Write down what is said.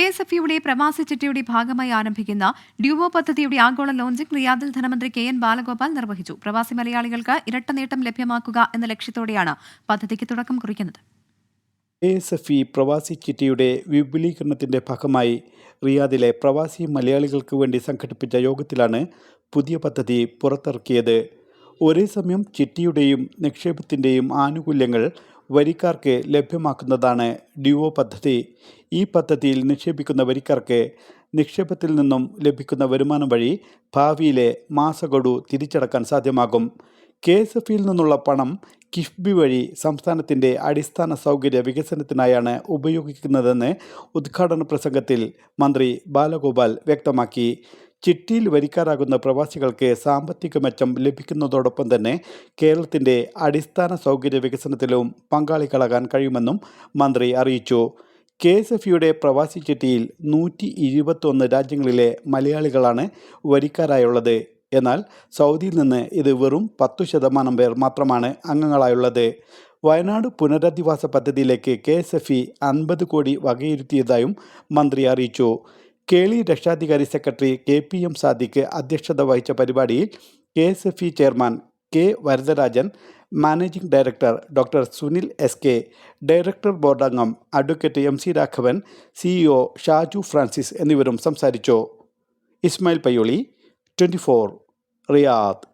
K S F യുടെ പ്രവാസി ചിട്ടിയുടെ ഭാഗമായി ആരംഭിക്കുന്ന ഡ്യൂവോ പദ്ധതിയുടെ ആഗോള ലോഞ്ചിംഗ് റിയാദിൽ ധനമന്ത്രി കെ എൻ ബാലഗോപാൽ നിർവഹിച്ചു. പ്രവാസി മലയാളികൾക്ക് ഇരട്ട നേട്ടം ലഭ്യമാക്കുക എന്ന ലക്ഷ്യത്തോടെയാണ് പദ്ധതിക്ക് തുടക്കം കുറിക്കുന്നത്. എ എസ് എഫ് ഇ പ്രവാസി ചിട്ടിയുടെ വിപുലീകരണത്തിന്റെ ഭാഗമായി റിയാദിലെ പ്രവാസി മലയാളികൾക്ക് വേണ്ടി സംഘടിപ്പിച്ച യോഗത്തിലാണ് പുതിയ പദ്ധതി പുറത്തിറക്കിയത്. ഒരേ സമയം ചിട്ടിയുടെയും നിക്ഷേപത്തിന്റെയും ആനുകൂല്യങ്ങൾ വരിക്കാർക്ക് ലഭ്യമാക്കുന്നതാണ് ഡ്യുവോ പദ്ധതി. ഈ പദ്ധതിയിൽ നിക്ഷേപിക്കുന്ന വരിക്കാർക്ക് നിക്ഷേപത്തിൽ നിന്നും ലഭിക്കുന്ന വരുമാനം വഴി ഭാവിയിലെ മാസഗഡു തിരിച്ചടക്കാൻ സാധ്യമാകും. കെ എസ് എഫിൽ നിന്നുള്ള പണം കിഫ്ബി വഴി സംസ്ഥാനത്തിന്റെ അടിസ്ഥാന സൗകര്യ വികസനത്തിനായാണ് ഉപയോഗിക്കുന്നതെന്ന് ഉദ്ഘാടന പ്രസംഗത്തിൽ മന്ത്രി ബാലഗോപാൽ വ്യക്തമാക്കി. ചിട്ടിയിൽ വരിക്കാരാകുന്ന പ്രവാസികൾക്ക് സാമ്പത്തിക മെച്ചം ലഭിക്കുന്നതോടൊപ്പം തന്നെ കേരളത്തിന്റെ അടിസ്ഥാന സൗകര്യ വികസനത്തിലും പങ്കാളികളാകാൻ കഴിയുമെന്നും മന്ത്രി അറിയിച്ചു. കെ എസ് എഫ് യുടെ പ്രവാസി ചിട്ടിയിൽ നൂറ്റി ഇരുപത്തൊന്ന് രാജ്യങ്ങളിലെ മലയാളികളാണ് വരിക്കാരായുള്ളത്. എന്നാൽ സൗദിയിൽ നിന്ന് ഇത് വെറും പത്തു ശതമാനം പേർ മാത്രമാണ് അംഗങ്ങളായുള്ളത്. വയനാട് പുനരധിവാസ പദ്ധതിയിലേക്ക് കെ എസ് എഫ് ഇ അൻപത് കോടി വകയിരുത്തിയതായും മന്ത്രി അറിയിച്ചു. കേളി രക്ഷാധികാരി secretary K P M Sadiq അധ്യക്ഷത വഹിച്ച പരിപാടിയിൽ K S F E chairman K Varadarajan managing director doctor Sunil S K director board അംഗം advocate M C Raghavan CEO Shaju Francis എന്നിവരും സംസാരിച്ചു. Ismail Payyoli twenty Riyadh.